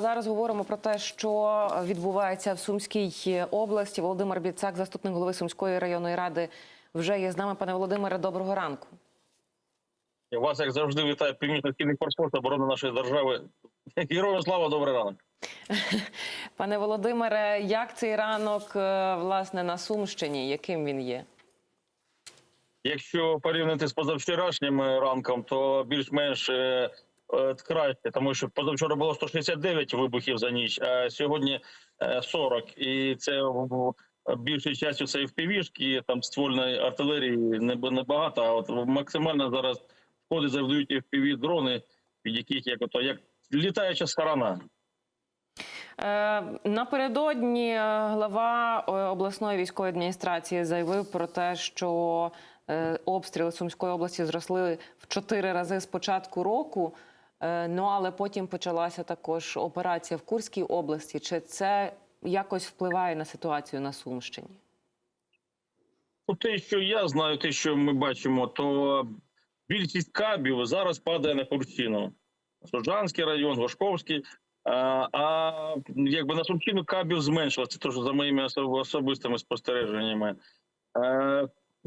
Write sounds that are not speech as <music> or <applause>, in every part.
Зараз говоримо про те, що відбувається в Сумській області. Володимир Біцак, заступник голови Сумської районної ради, вже є з нами. Пане Володимире, доброго ранку. Вас, як завжди, вітає північно-східний корпус оборони нашої держави. <laughs> Героям слава, добрий ранок. <laughs> Пане Володимире, як цей ранок е, власне на Сумщині? Яким він є? Якщо порівняти з позавчорашнім ранком, то більш-менш е, краще, тому що позавчора було 169 вибухів за ніч, а сьогодні е, 40. І це в більшій часті це і впівішки, там ствольної артилерії не небагато, а от максимально зараз шкоди завдають впіві дрони, від яких як ото як літаюча сторона. Е, Напередодні е, глава е, обласної військової адміністрації заявив про те, що е, обстріли Сумської області зросли в чотири рази з початку року. Е, Ну але потім почалася також операція в Курській області. Чи це якось впливає на ситуацію на Сумщині? Ну, те, що я знаю, те, що ми бачимо, то більшість кабів зараз падає на Курщину. Сужанський район, Гошковський. А, а якби на Сумщину кабів зменшилося, це теж за моїми особистими спостереженнями.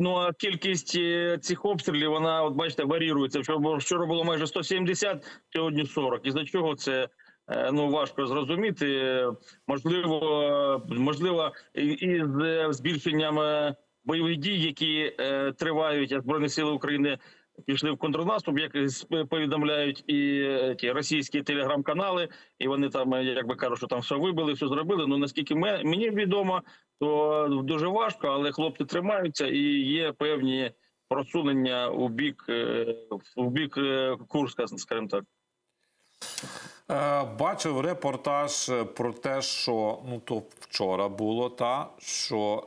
Ну а кількість е, цих обстрілів, вона, от бачите, варірується. Вчора вчора було майже 170, сьогодні 40. І за чого це е, ну важко зрозуміти. Можливо, е, можливо, і- з збільшенням бойових дій, які тривають, а збройні сили України пішли в контрнаступ, як повідомляють і е, ті російські телеграм-канали, і вони там, е, як би кажуть, що там все вибили, все зробили. Ну наскільки мені відомо, то дуже важко, але хлопці тримаються і є певні просунення у бік у бік е, Курська, скажімо так. Е, Бачив репортаж е, про те, що ну то вчора було та що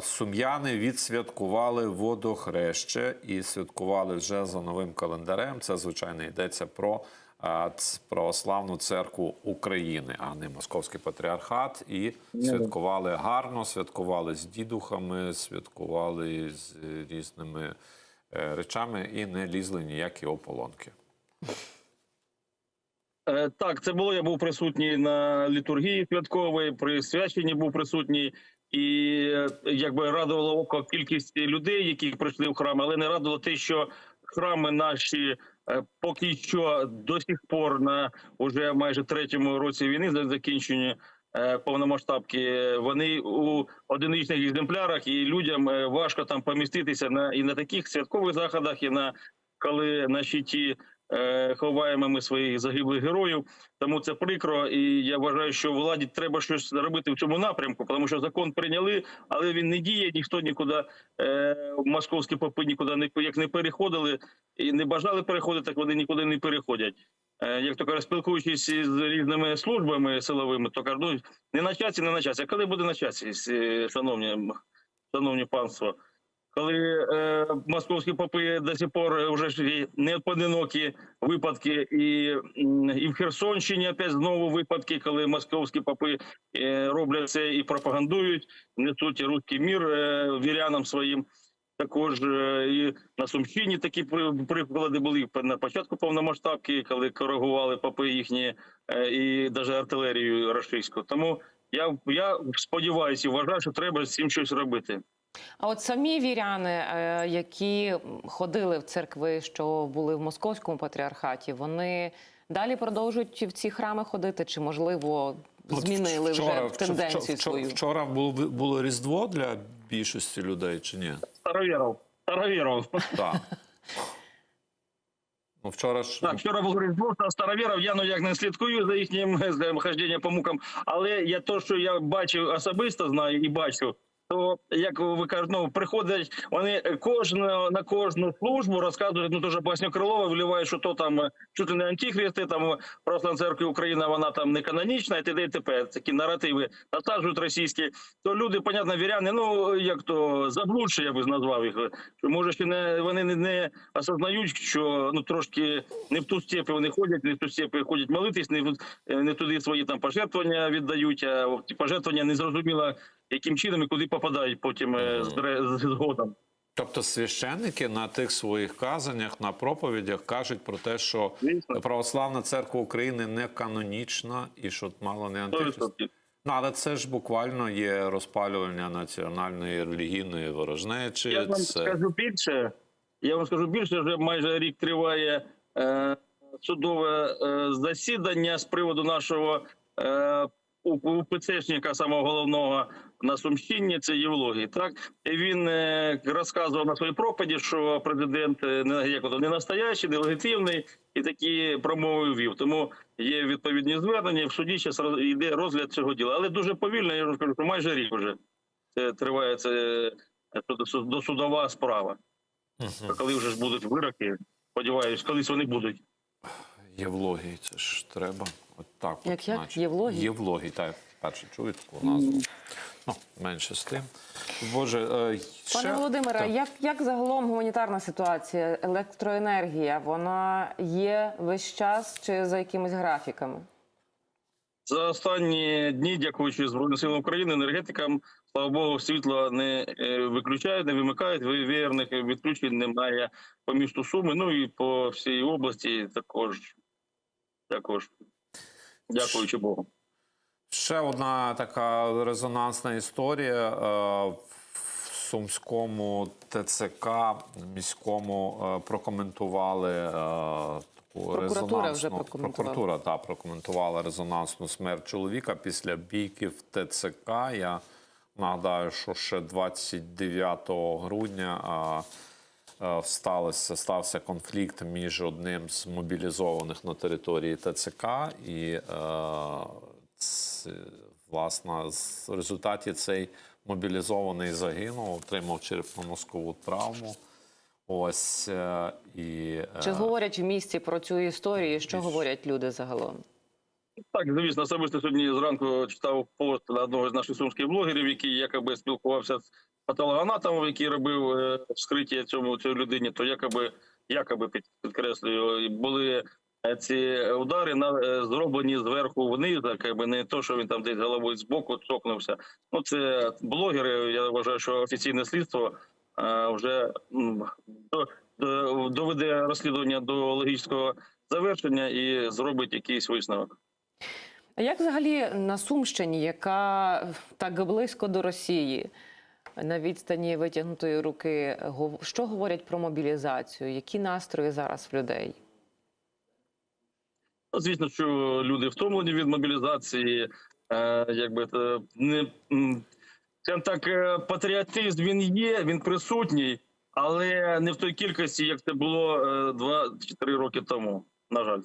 е, сум'яни відсвяткували водохреще і святкували вже за новим календарем. Це звичайно йдеться про е, православну церкву України, а не московський патріархат. І святкували гарно, святкували з дідухами, святкували з різними е, речами і не лізли ніякі ополонки. Е, Так, це було. Я був присутній на літургії святковій, при свяченні був присутній, і е, якби радувало око кількість людей, які прийшли в храм, але не радувало те, що храми наші е, поки що до сих пор на уже майже третьому році війни за закінчення повномасштабки. Вони у одиничних екземплярах, і людям важко там поміститися на і на таких святкових заходах, і на коли на щиті е, ховаємо ми своїх загиблих героїв. Тому це прикро, і я вважаю, що владі треба щось робити в цьому напрямку, тому що закон прийняли, але він не діє. Ніхто нікуди е, московські попи нікуди не як не переходили і не бажали переходити, так вони нікуди не переходять. Е, як то кажуть, спілкуючись з різними службами силовими, то кажуть, ну, не на часі, не на часі. А коли буде на часі, е, шановні, шановні панство? Коли е, московські попи до сих пор вже ж і не поодинокі випадки, і, і в Херсонщині опять знову випадки, коли московські попи е, роблять це і пропагандують, несуть руський мір е, вірянам своїм. Також е, і на Сумщині такі приклади були на початку повномасштабки, коли коригували попи їхні е, і навіть артилерію російську. Тому я, я сподіваюся і вважаю, що треба з цим щось робити. А от самі віряни, е, які ходили в церкви, що були в московському патріархаті, вони далі продовжують в ці храми ходити, чи можливо От змінили вчора- вже тенденцію вчора, свою? Вчора було, було Різдво для більшості людей чи ні? Старовіров. Старовіров. Так. Ну, вчора ж Так, вчора було Різдво та старовіров. Я ну як не слідкую за їхнім е, хожденням по мукам, але я то, що я бачив особисто знаю і бачу. То як ви кажете, ну, приходять вони кожну на кожну службу розказують, ну дуже басню Крилова вливають, що то там е, чути не антихристи, там Православна церква Україна, вона там не канонічна, і т.д. і т.п. Такі наративи насаджують російські. То люди, понятно, віряни, ну як то заблудші, я би назвав їх. Що може ще не вони не, не осознають, що ну трошки не в ту степи вони ходять, не в ту степи ходять молитись, не, в- не туди свої там пожертвування віддають, а пожертвування не зрозуміло, яким чином і куди попадають потім е, з, згодом. Тобто священники на тих своїх казаннях, на проповідях кажуть про те, що Звісно. православна церква України не канонічна і що мало не антихрист. Ну, але це ж буквально є розпалювання національної релігійної ворожнечі. Я вам це... скажу більше. Я вам скажу більше, вже майже рік триває е, судове е, засідання з приводу нашого е, УПЦшника, самого головного на Сумщині, це Євлогій. Так він е, розказував на своїй проповіді, що президент е, не не настоящий, не легітимний, і такі промови вів. Тому є відповідні звернення. В суді зараз йде розгляд цього діла, але дуже повільно. Я вам скажу, що майже рік вже це триває це е, досудова справа. Мгм. Коли вже ж будуть вироки, сподіваюсь, колись вони будуть. Євлогій, це ж треба. От так. Як- от, як? наче. Євлогій? Євлогій, так. Перше чую таку назву. Ну, менше з тим. Боже, е, ще... Пане Володимире, Так. як, як загалом гуманітарна ситуація, електроенергія, вона є весь час чи за якимись графіками? За останні дні, дякуючи Збройним силам України, енергетикам, слава Богу, світло не е, виключають, не вимикають. Ви- Віярних відключень немає по місту Суми, ну і по всій області також. Також. Дякуючи Богу. Ще одна така резонансна історія. Е, В Сумському ТЦК міському е, прокоментували е, таку Прокуратура резонансну вже прокоментувала. прокуратура та прокоментувала резонансну смерть чоловіка після бійки в ТЦК. Я нагадаю, що ще 29 грудня. Е, сталося, стався конфлікт між одним з мобілізованих на території ТЦК і е, власне з- в результаті цей мобілізований загинув, отримав черепно-мозкову травму. Ось е, і е, Чи говорять в місті про цю історію? Що говорять люди загалом? Так, звісно, особисто сьогодні зранку читав пост на одного з наших сумських блогерів, який якоби спілкувався з патологоанатомом, який робив е, вскриття цьому цій людині, то якоби, якоби під- підкреслюю, були е, ці удари на е, зроблені зверху вниз, якби не то, що він там десь головою збоку цокнувся. Ну це блогери. Я вважаю, що офіційне слідство вже до- до- доведе розслідування до логічного завершення і зробить якийсь висновок. А як взагалі на Сумщині, яка так близько до Росії, на відстані витягнутої руки, що говорять про мобілізацію? Які настрої зараз в людей? Ну, Звісно, що люди втомлені від мобілізації, е, якби не м, так, е, патріотизм він є, він присутній, але не в той кількості, як це було е, два чи три роки тому. На жаль.